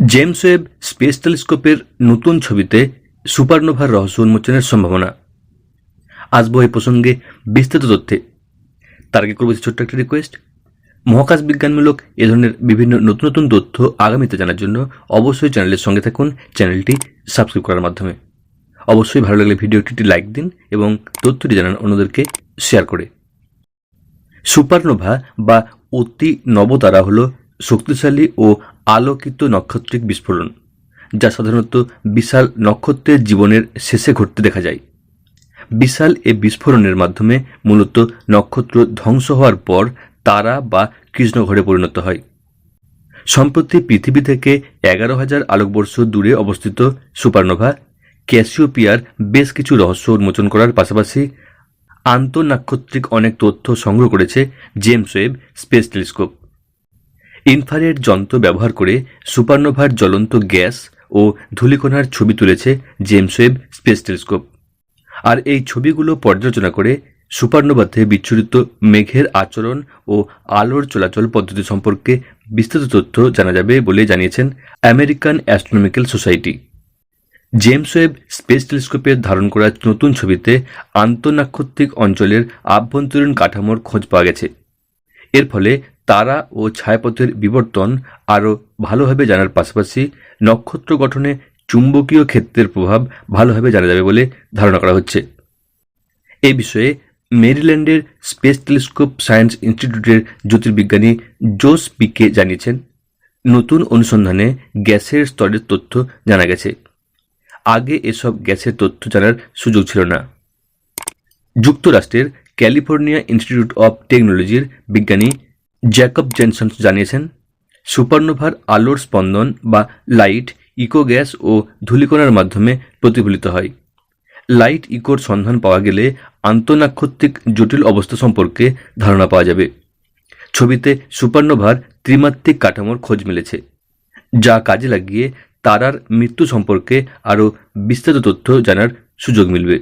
James Webb space টেলিস্কোপের নতুন ছবিতে সুপারনোভার রহস্য উন্মোচনের সম্ভাবনা। আসব এই প্রসঙ্গে বিস্তারিত তথ্যে। তার আগে করব ছোট্ট একটা রিকোয়েস্ট মহাকাশ বিজ্ঞানমূলক এ ধরনের বিভিন্ন নতুন নতুন তথ্য আগামীতে জানার জন্য অবশ্যই চ্যানেলের সঙ্গে থাকুন, চ্যানেলটি সাবস্ক্রাইব করার মাধ্যমে। অবশ্যই ভালো লাগলে ভিডিওটি লাইক দিন এবং তথ্যটি জানান অন্যদেরকে শেয়ার করে। সুপারনোভা বা অতি নবতারা হল শক্তিশালী ও আলোকিত নক্ষত্রিক বিস্ফোরণ, যা সাধারণত বিশাল নক্ষত্রের জীবনের শেষে ঘটতে দেখা যায়। বিশাল এ বিস্ফোরণের মাধ্যমে মূলত নক্ষত্র ধ্বংস হওয়ার পর তারা বা কৃষ্ণঘরে পরিণত হয়। সম্প্রতি পৃথিবী থেকে এগারো হাজার আলোকবর্ষ দূরে অবস্থিত সুপারনোভা, ক্যাসিওপিয়ার বেশ কিছু রহস্য উন্মোচন করার পাশাপাশি আন্তঃনাক্ষত্রিক অনেক তথ্য সংগ্রহ করেছে James Webb space telescope. Infrared যন্ত্র ব্যবহার করে সুপারনোভার জ্বলন্ত গ্যাস ও ধূলিকণার ছবি তুলেছে জেমস ওয়েব স্পেস টেলিস্কোপ। আর এই ছবিগুলো পর্যালোচনা করে সুপারনোভাতে বিচ্ছুরিত মেঘের আচরণ ও আলোর চলাচল পদ্ধতি সম্পর্কে বিস্তারিত তথ্য জানা যাবে বলে জানিয়েছেন American astronomical society. James Webb space টেলিস্কোপের ধারণ করা নতুন ছবিতে আন্তঃনাক্ষত্রিক অঞ্চলের আভ্যন্তরীণ কাঠামোর খোঁজ পাওয়া গেছে। এর ফলে তারা ও ছায়াপথের বিবর্তন আরও ভালোভাবে জানার পাশাপাশি নক্ষত্র গঠনে চুম্বকীয় ক্ষেত্রের প্রভাব ভালোভাবে জানা যাবে বলে ধারণা করা হচ্ছে। এ বিষয়ে মেরিল্যান্ডের স্পেস টেলিস্কোপ সায়েন্স ইনস্টিটিউটের জ্যোতির্বিজ্ঞানী জোস পিকে জানিয়েছেন, নতুন অনুসন্ধানে গ্যাসের স্তরের তথ্য জানা গেছে। আগে এসব গ্যাসের তথ্য জানার সুযোগ ছিল না। যুক্তরাষ্ট্রের ক্যালিফোর্নিয়া ইনস্টিটিউট অব টেকনোলজির বিজ্ঞানী জ্যাকব জেনসন জানিয়েছেন, সুপারনোভার আলোর স্পন্দন বা লাইট ইকো গ্যাস ও ধূলিকণার মাধ্যমে প্রতিফলিত হয়। লাইট ইকোর সন্ধান পাওয়া গেলে আন্তঃনাক্ষত্রিক জটিল অবস্থা সম্পর্কে ধারণা পাওয়া যাবে। ছবিতে সুপারনোভার ত্রিমাত্রিক কাঠামোর খোঁজ মিলেছে, যা কাজে লাগিয়ে তারার মৃত্যু সম্পর্কে আরও বিস্তারিত তথ্য জানার সুযোগ মিলবে।